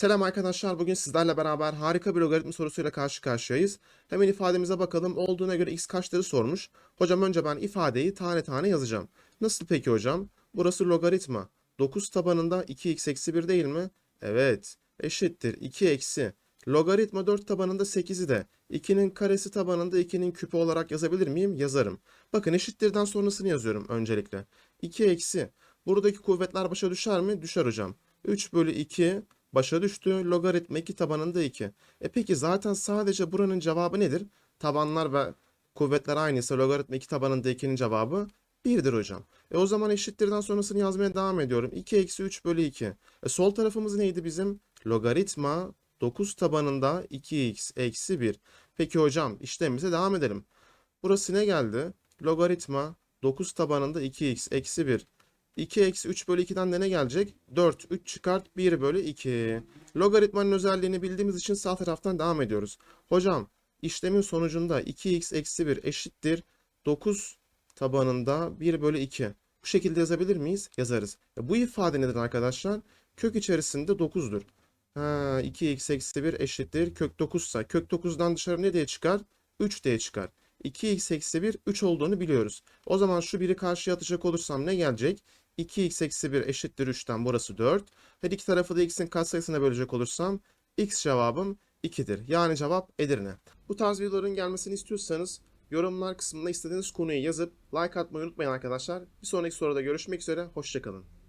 Selam arkadaşlar. Bugün sizlerle beraber harika bir logaritma sorusuyla karşı karşıyayız. Hemen ifademize bakalım. Olduğuna göre x kaçları sormuş. Hocam önce ben ifadeyi tane tane yazacağım. Nasıl peki hocam? Burası logaritma. 9 tabanında 2x eksi 1 değil mi? Evet. Eşittir 2 eksi. Logaritma 4 tabanında 8'i de 2'nin karesi tabanında 2'nin küpü olarak yazabilir miyim? Yazarım. Bakın eşittirden sonrasını yazıyorum öncelikle. 2 eksi. Buradaki kuvvetler başa düşer mi? Düşer hocam. 3 bölü 2 başa düştü. Logaritma 2 tabanında 2. E peki zaten sadece buranın cevabı nedir? Tabanlar ve kuvvetler aynıysa logaritma 2 tabanında 2'nin cevabı 1'dir hocam. E o zaman eşittirden sonrasını yazmaya devam ediyorum. 2 eksi 3 bölü 2. E sol tarafımız neydi bizim? Logaritma 9 tabanında 2x eksi 1. Peki hocam işlemimize devam edelim. Burası ne geldi? Logaritma 9 tabanında 2x eksi 1. 2 eksi 3 bölü 2'den de ne gelecek? 4. 3 çıkart 1 bölü 2. Logaritmanın özelliğini bildiğimiz için sağ taraftan devam ediyoruz. Hocam işlemin sonucunda 2x eksi 1 eşittir 9 tabanında 1 bölü 2. Bu şekilde yazabilir miyiz? Yazarız. Bu ifade nedir arkadaşlar? Kök içerisinde 9'dur. Ha, 2x eksi 1 eşittir kök 9 ise kök 9'dan dışarı ne diye çıkar? 3 diye çıkar. 2x eksi 1 3 olduğunu biliyoruz. O zaman şu biri karşıya atacak olursam ne gelecek? 2x eksi 1 eşittir 3'ten burası 4. Her iki tarafı da x'in katsayısına bölecek olursam x cevabım 2'dir. Yani cevap Edirne. Bu tarz videoların gelmesini istiyorsanız yorumlar kısmında istediğiniz konuyu yazıp like atmayı unutmayın arkadaşlar. Bir sonraki soruda görüşmek üzere. Hoşçakalın.